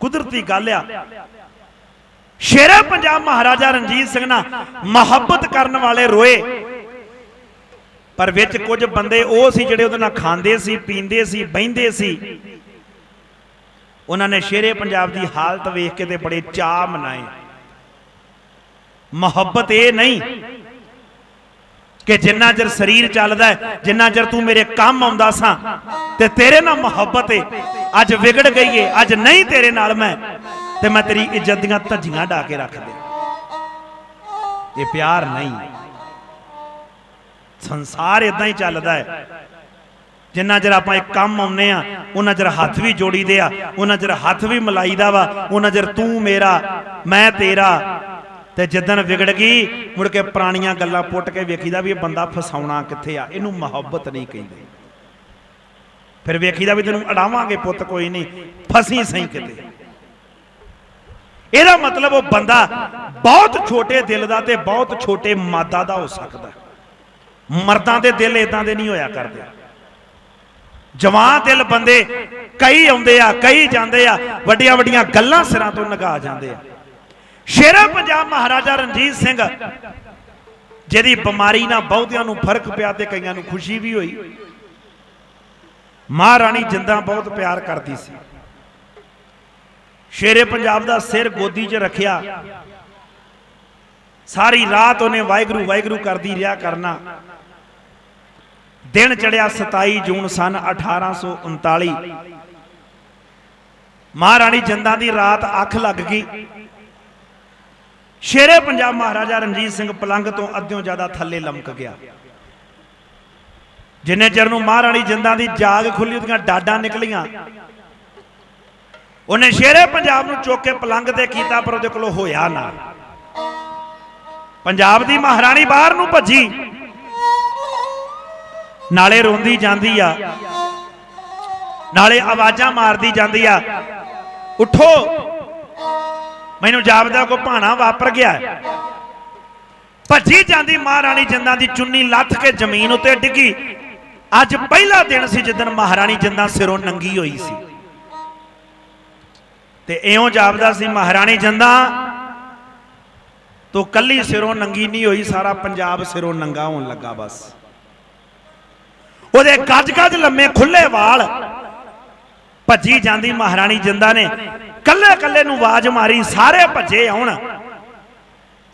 ਕੁਦਰਤੀ ਗੱਲ ਆ। ਸ਼ੇਰੇ ਪੰਜਾਬ ਮਹਾਰਾਜਾ ਰਣਜੀਤ ਸਿੰਘ ਨਾਲ ਮੁਹੱਬਤ ਕਰਨ ਵਾਲੇ ਰੋਏ। ਪਰ ਵਿੱਚ ਕੁਝ ਬੰਦੇ ਉਹ ਸੀ ਜਿਹੜੇ ਉਹਦੇ ਨਾਲ ਖਾਂਦੇ ਸੀ, ਪੀਂਦੇ ਸੀ, ਬਹਿੰਦੇ ਸੀ। ਉਹਨਾਂ ਨੇ ਸ਼ੇਰੇ ਪੰਜਾਬ ਦੀ ਹਾਲਤ ਵੇਖ ਕੇ ਤੇ ਬੜੇ ਚਾਅ ਮਨਾਏ। ਮੁਹੱਬਤ ਇਹ ਨਹੀਂ ਕਿ ਜਿੰਨਾ ਚਿਰ ਸਰੀਰ ਚੱਲਦਾ ਜਿੰਨਾ ਚਿਰ ਤੂੰ ਮੇਰੇ ਕੰਮ ਆਉਂਦਾ ਸਾਂ, ਤੇ ਤੇਰੇ ਨਾਲ ਮੁਹੱਬਤ ਏ। ਅੱਜ ਵਿਗੜ ਗਈ ਏ, ਅੱਜ ਨਹੀਂ ਤੇਰੇ ਨਾਲ ਮੈਂ। ਤੇ ਮੈਂ ਤੇਰੀ ਇੱਜ਼ਤ ਦੀਆਂ ਧੱਜੀਆਂ ਢਾ ਕੇ ਰੱਖ ਦੇ ਇਹ ਪਿਆਰ ਨਹੀਂ। ਸੰਸਾਰ ਇਦਾਂ ਹੀ ਚੱਲਦਾ ਹੈ। ਜਿੰਨਾ ਚਿਰ ਆਪਾਂ ਇੱਕ ਕੰਮ ਆਉਨੇ ਆ ਉਹਨਾਂ ਚਿਰ ਹੱਥ ਵੀ ਜੋੜੀਦੇ ਆ, ਉਹਨਾਂ ਚਿਰ ਹੱਥ ਵੀ ਮਲਾਈਦਾ ਵਾ, ਉਹਨਾਂ ਚਿਰ ਤੂੰ ਮੇਰਾ, ਮੈਂ ਤੇਰਾ ਤੇ ਜਿੱਦਣ ਵਿਗੜ ਗਈ, ਮੁੜ ਕੇ ਪੁਰਾਣੀਆਂ ਗੱਲਾਂ ਪੁੱਟ ਕੇ ਵੇਖੀਦਾ ਵੀ ਇਹ ਬੰਦਾ ਫਸਾਉਣਾ ਕਿੱਥੇ ਆ, ਇਹਨੂੰ ਮੁਹੱਬਤ ਨਹੀਂ ਕਹਿੰਦੇ। ਫਿਰ ਵੇਖੀਦਾ ਵੀ ਤੈਨੂੰ ਅੜਾਵਾਂਗੇ ਪੁੱਤ, ਕੋਈ ਨਹੀਂ, ਫਸੀ ਸਹੀ ਕਿਤੇ। ਇਹਦਾ ਮਤਲਬ ਉਹ ਬੰਦਾ ਬਹੁਤ ਛੋਟੇ ਦਿਲ ਦਾ ਤੇ ਬਹੁਤ ਛੋਟੇ ਮਾਦਾ ਦਾ ਹੋ ਸਕਦਾ। ਮਰਦਾਂ ਦੇ ਦਿਲ ਇਦਾਂ ਦੇ ਨਹੀਂ ਹੋਇਆ ਕਰਦੇ। ਜਵਾਨ ਦਿਲ ਬੰਦੇ ਕਈ ਆਉਂਦੇ ਆ, ਕਈ ਜਾਂਦੇ ਆ ਵੱਡੀਆਂ ਵੱਡੀਆਂ ਗੱਲਾਂ ਸਿਰਾਂ ਤੋਂ ਨਗਾ ਜਾਂਦੇ ਆ। ਸ਼ੇਰਾ ਪੰਜਾਬ ਮਹਾਰਾਜਾ ਰਣਜੀਤ ਸਿੰਘ, ਜਿਹਦੀ ਬਿਮਾਰੀ ਨਾਲ ਬਹੁਤਿਆਂ ਨੂੰ ਫ਼ਰਕ ਪਿਆ ਤੇ ਕਈਆਂ ਨੂੰ ਖੁਸ਼ੀ ਵੀ ਹੋਈ। ਮਹਾਰਾਣੀ ਜਿੰਦਾਂ ਬਹੁਤ ਪਿਆਰ ਕਰਦੀ ਸੀ। ਸ਼ੇਰੇ ਪੰਜਾਬ ਦਾ ਸਿਰ ਗੋਦੀ 'ਚ ਰੱਖਿਆ। ਸਾਰੀ ਰਾਤ ਉਹਨੇ ਵਾਹਿਗੁਰੂ ਵਾਹਿਗੁਰੂ ਕਰਦੀ ਰਿਹਾ ਕਰਨਾ। ਦਿਨ ਚੜਿਆ 27 ਜੂਨ ਸਨ 1839 ਮਹਾਰਾਣੀ ਜਿੰਦਾਂ ਦੀ ਰਾਤ ਅੱਖ ਲੱਗ ਗਈ। ਸ਼ੇਰੇ ਪੰਜਾਬ ਮਹਾਰਾਜਾ ਰਣਜੀਤ ਸਿੰਘ ਪਲੰਗ ਤੋਂ ਅੱਧਿਓਂ ਜ਼ਿਆਦਾ ਥੱਲੇ ਲਮਕ ਗਿਆ। ਜਿੰਨੇ ਚਿਰ ਨੂੰ ਮਹਾਰਾਣੀ ਜਿੰਦਾਂ ਦੀ ਜਾਗ ਖੁੱਲੀ, ਉਹਦੀਆਂ ਡਾਡਾਂ ਨਿਕਲੀਆਂ। ਉਹਨੇ ਸ਼ੇਰੇ ਪੰਜਾਬ ਨੂੰ ਚੁੱਕ ਕੇ ਪਲੰਗ ਤੇ ਕੀਤਾ, ਪਰ ਉਹਦੇ ਕੋਲੋਂ ਹੋਇਆ ਨਾ। ਪੰਜਾਬ ਦੀ ਮਹਾਰਾਣੀ ਬਾਹਰ ਨੂੰ ਭੱਜੀ। ਨਾਲੇ ਰੋਂਦੀ ਜਾਂਦੀ ਆ। ਨਾਲੇ ਆਵਾਜ਼ਾਂ ਮਾਰਦੀ ਜਾਂਦੀ ਆ। ਉਠੋ। ਮੈਨੂੰ ਜਾਪਦਾ ਕੋ ਭਾਣਾ ਵਾਪਰ ਗਿਆ ਭੱਜੀ ਜਾਂਦੀ ਮਹਾਰਾਣੀ ਜਿੰਦਾਂ ਦੀ ਚੁੰਨੀ ਲੱਥ ਕੇ ਜ਼ਮੀਨ ਉੱਤੇ ਡਿੱਗੀ। ਅੱਜ ਪਹਿਲਾ ਦਿਨ ਸੀ ਜਿੱਦਣ ਮਹਾਰਾਣੀ ਜਿੰਦਾਂ ਸਿਰੋਂ ਨੰਗੀ ਹੋਈ ਸੀ। ਤੇ ਇਉਂ ਜਾਪਦਾ ਸੀ, ਮਹਾਰਾਣੀ ਜਿੰਦਾਂ, ਤੋ ਕੱਲੀ ਸਿਰੋਂ ਨੰਗੀ ਨਹੀਂ ਹੋਈ, ਸਾਰਾ ਪੰਜਾਬ ਸਿਰੋਂ ਨੰਗਾ ਹੋਣ ਲੱਗਾ ਬਸ। ਉਹਦੇ ਗੱਜ ਗੱਜ ਲੰਮੇ ਖੁੱਲੇ ਵਾਲ ਭੱਜੀ ਜਾਂਦੀ ਮਹਾਰਾਣੀ ਜਿੰਦਾ ਨੇ। ਕੱਲੇ ਕੱਲੇ ਨੂੰ ਆਵਾਜ਼ ਮਾਰੀ, ਸਾਰੇ ਭੱਜੇ ਆਉਣ।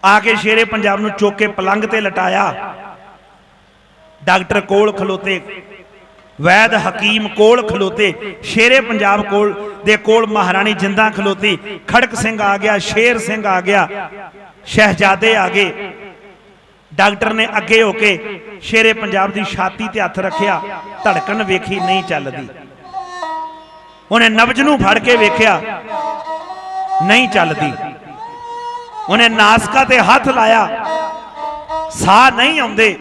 ਆ ਕੇ ਸ਼ੇਰੇ ਪੰਜਾਬ ਨੂੰ ਚੁੱਕ ਕੇ ਪਲੰਗ ਤੇ ਲਟਾਇਆ। ਡਾਕਟਰ ਕੋਲ ਖਲੋਤੇ, ਵੈਦ ਹਕੀਮ ਕੋਲ ਖਲੋਤੇ, ਸ਼ੇਰੇ ਪੰਜਾਬ ਕੋਲ ਦੇ ਕੋਲ ਮਹਾਰਾਣੀ ਜਿੰਦਾ ਖਲੋਤੀ। ਖੜਕ ਸਿੰਘ ਆ ਗਿਆ, ਸ਼ੇਰ ਸਿੰਘ ਆ ਗਿਆ, ਸ਼ਹਿਜ਼ਾਦੇ ਆ ਗਏ। ਡਾਕਟਰ ਨੇ ਅੱਗੇ ਹੋ ਕੇ ਸ਼ੇਰੇ ਪੰਜਾਬ ਦੀ ਛਾਤੀ ਤੇ ਹੱਥ ਰੱਖਿਆ, ਧੜਕਣ ਵੇਖੀ ਨਹੀਂ ਚੱਲਦੀ। ਉਹਨੇ ਨਬਜ ਨੂੰ ਫੜ ਕੇ ਵੇਖਿਆ ਨਹੀਂ ਚੱਲਦੀ। ਉਹਨੇ ਨਾਸਕਾ ਤੇ ਹੱਥ ਲਾਇਆ। ਸਾਹ ਨਹੀਂ ਆਉਂਦੇ।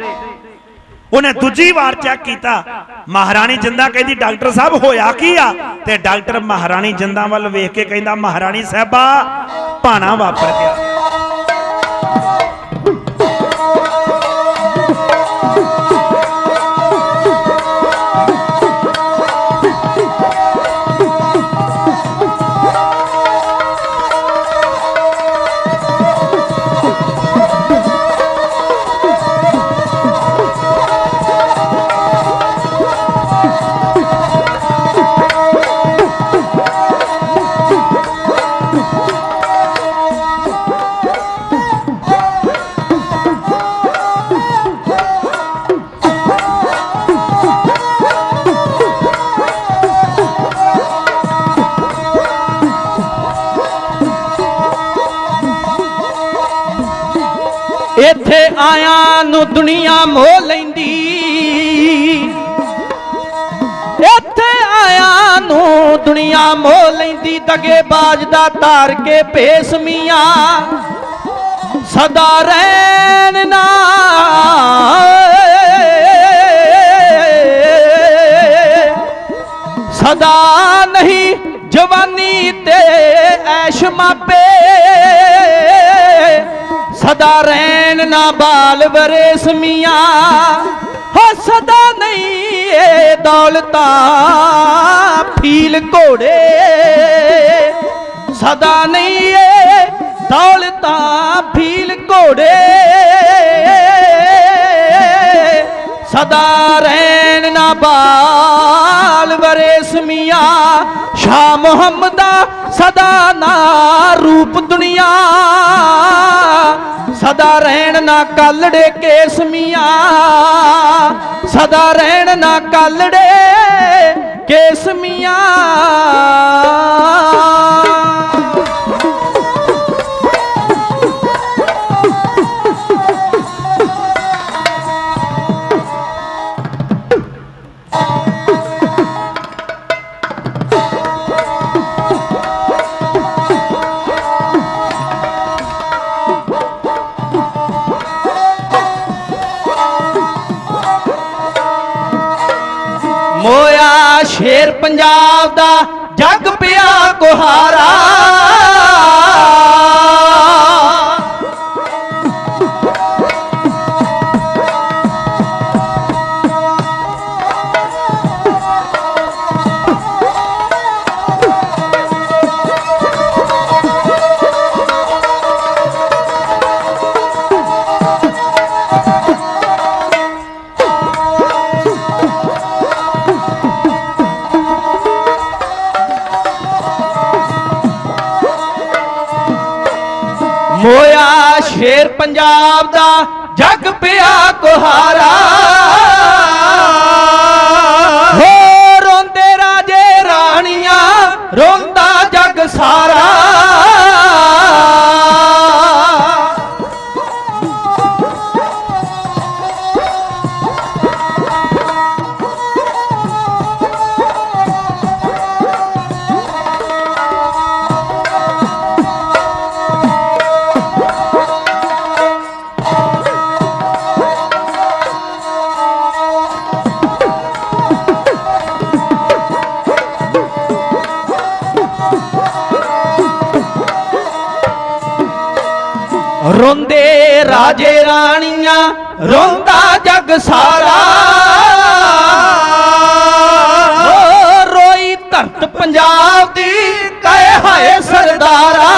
ਉਹਨੇ ਦੂਜੀ ਵਾਰ ਚੈੱਕ ਕੀਤਾ। ਮਹਾਰਾਣੀ ਜਿੰਦਾ ਕਹਿੰਦੀ, ਡਾਕਟਰ ਸਾਹਿਬ, ਹੋਇਆ ਕੀ ਆ? ਤੇ ਡਾਕਟਰ ਮਹਾਰਾਣੀ ਜਿੰਦਾ ਵੱਲ ਵੇਖ ਕੇ ਕਹਿੰਦਾ, ਮਹਾਰਾਣੀ ਸਾਹਿਬਾ, ਭਾਣਾ ਵਾਪਰ ਗਿਆ। ਨੂੰ ਦੁਨੀਆ ਮੋਹ ਲੈਂਦੀ। ਇੱਥੇ ਆਇਆ ਨੂੰ ਦੁਨੀਆ ਮੋਹ ਲੈਂਦੀ, ਦਗੇ ਬਾਜ ਦਾ ਧਾਰ ਕੇ ਭੇਸ ਮੀਆਂ। ਸਦਾ ਰਹਿਣ ਨਾ। ਸਦਾ ਨਹੀਂ ਜਵਾਨੀ ਤੇ ਐਸ਼ ਮਾਪੇ। ਸਦਾ ਰਹਿਣ ਨਾ ਬਾਲ ਬਰੇਸ ਮੀਆਂ ਹੋ ਸਦਾ ਨਹੀਂ ਇਹ ਦੌਲਤਾਂ, ਫੀਲ ਘੋੜੇ। ਸਦਾ ਨਹੀਂ ਏ ਦੌਲਤਾਂ, ਫੀਲ ਘੋੜੇ। ਸਦਾ ਰਹਿਣ ਨਾ ਬਾਲ ਵਰੇਸਮੀਆਂ ਸ਼ਾਹ ਮੁਹੰਮਦਾ ਸਦਾ ਨਾ ਰੂਪ ਦੁਨੀਆ। ਸਦਾ ਰਹਿਣ ਨਾ ਕਾਲੜੇ ਕੇਸਮੀਆਂ ਸਦਾ ਰਹਿਣ ਨਾ ਕਾਲੜੇ ਕੇਸਮੀਆਂ ਮੋਇਆ ਸ਼ੇਰ ਪੰਜਾਬ ਦਾ ਜੱਗ ਪਿਆ ਕੁਹਾਰਾ। ਪੰਜਾਬ ਦਾ ਜਗ ਪਿਆ ਕੁਹਾਰਾ। ਰਾਜੇ ਰਾਣੀਆਂ ਰੋਂਦਾ ਜਗ ਸਾਰਾ। ਰੋਈ ਧਰਤ ਪੰਜਾਬ ਦੀ ਕਹੇ ਹਾਏ ਸਰਦਾਰਾ।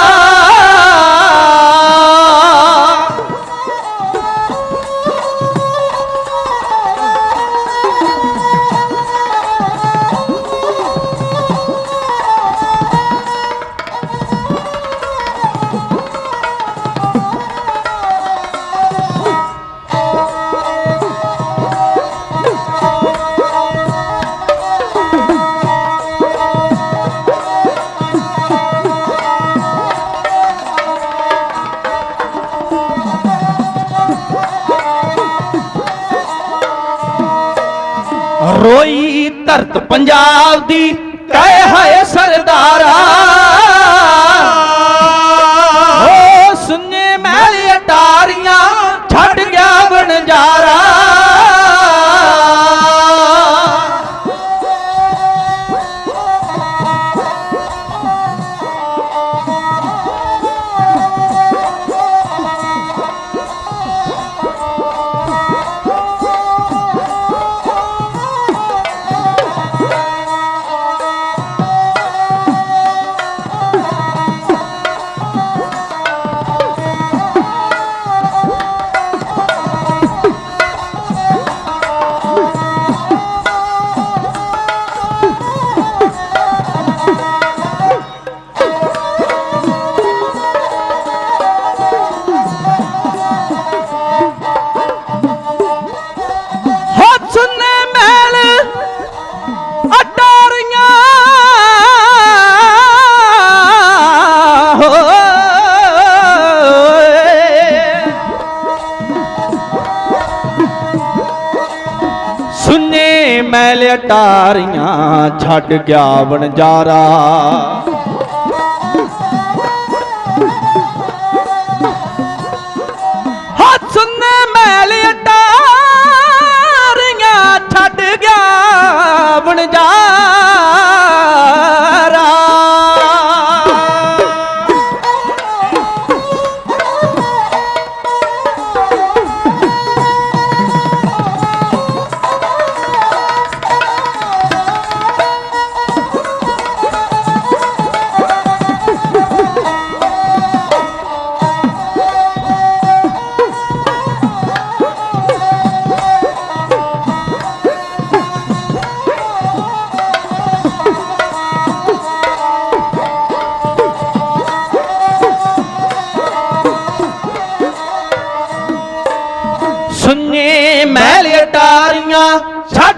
ਰੋਈ ਧਰਤ ਪੰਜਾਬ ਦੀ ਕਹਿ ਹਾਏ ਸਰਦਾਰਾ। ਮੈਲ ਛੱਡ ਗਿਆ ਵਣਜਾਰਾ।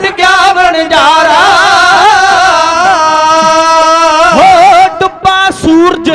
ਛੱਡ ਗਿਆ ਵਣਜਾਰਾ ਹੋ ਡੁੱਬਾ ਸੂਰਜ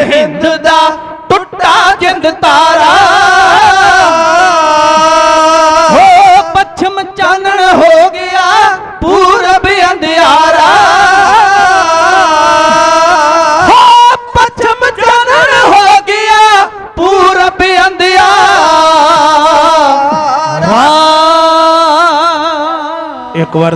ਸੂਰਜ ਹਿੰਦ ਦਾ ਟੁੱਟਾ ਜਿੰਦ ਤਾਰਾ ਹੋ ਪੱਛਮ ਚਾਨਣ ਹੋ ਗਿਆ ਪੂਰਬ ਅੰਧਿਆਰਾ ਹੋ ਪੱਛਮ ਚਾਨਣ ਹੋ ਗਿਆ ਪੂਰਬ ਅੰਧਿਆਰਾ ਇੱਕ ਵਾਰ